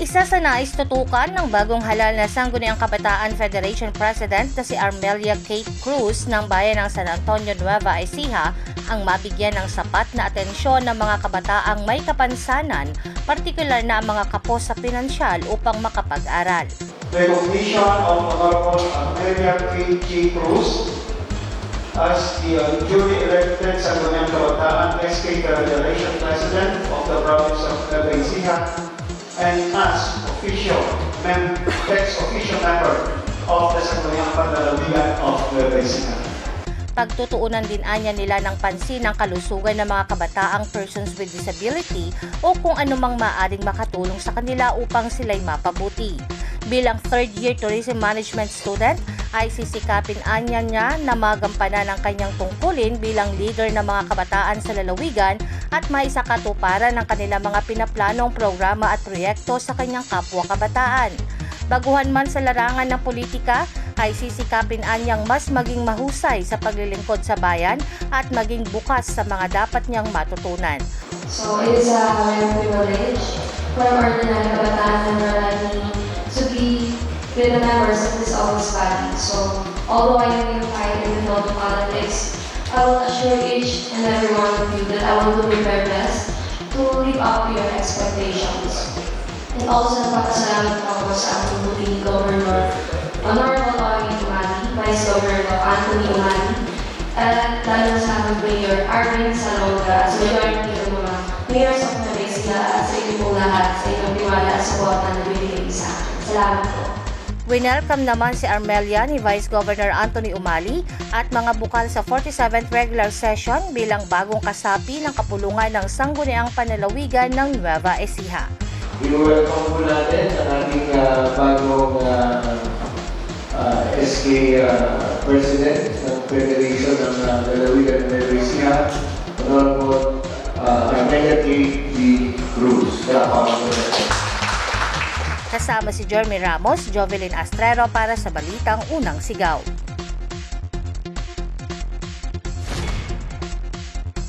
Isa sa nais tutukan ng bagong halal na Sangguniang Kabataan Federation President na si Armelia Kate Cruz ng bayan ng San Antonio Nueva Ecija ang mabigyan ng sapat na atensyon ng mga kabataang may kapansanan, partikular na ang mga kapos sa pinansyal upang makapag-aral. recognition of Honorable Amelia K. Cruz as the uh, duly elected Sangguniang Kabataan SK Federation President of the province of Nueva Ecija official, mem- ex-official member of the Sangguniang Panlalawigan of Nueva Ecija. Pagtutuunan din anya nila ng pansin ang kalusugan ng mga kabataang persons with disability o kung anumang maaring makatulong sa kanila upang sila'y mapabuti. Bilang third year tourism management student, ay sisikapin anya niya na magampanan ang kanyang tungkulin bilang leader ng mga kabataan sa lalawigan at maisakatuparan ng kanilang mga pinaplanong programa at proyekto sa kanyang kapwa kabataan. Baguhan man sa larangan ng politika, ay sisikapin anyang mas maging mahusay sa paglilingkod sa bayan at maging bukas sa mga dapat niyang matutunan. So it is a rare privilege for ordinary kabataan with the members of this office body. So although I may fight in the field of politics, I will assure each and every one of you that I will do my best to live up to your expectations. And also nagpapasalamat ako sa ating buting Governor Honorable Ogie Umali, Vice Governor Anthony Umali, at lalo sa aming Mayor Arvin Salonga, sa majority ng mga mayors of Ecija at sa inyo pong lahat sa inyong tiwala at suporta na binigay sa akin. Salamat po. Winelcome naman si Armelia ni Vice Governor Anthony Umali at mga bukal sa 47th regular session bilang bagong kasapi ng kapulungan ng Sangguniang Panalawigan ng Nueva Ecija. I-welcome po natin ang ating ah, bagong ah, ah, SK ah, President ng Federation ng uh, ng Nueva Honorable Kasama si Jeremy Ramos, Jovelyn Astrero para sa Balitang Unang Sigaw.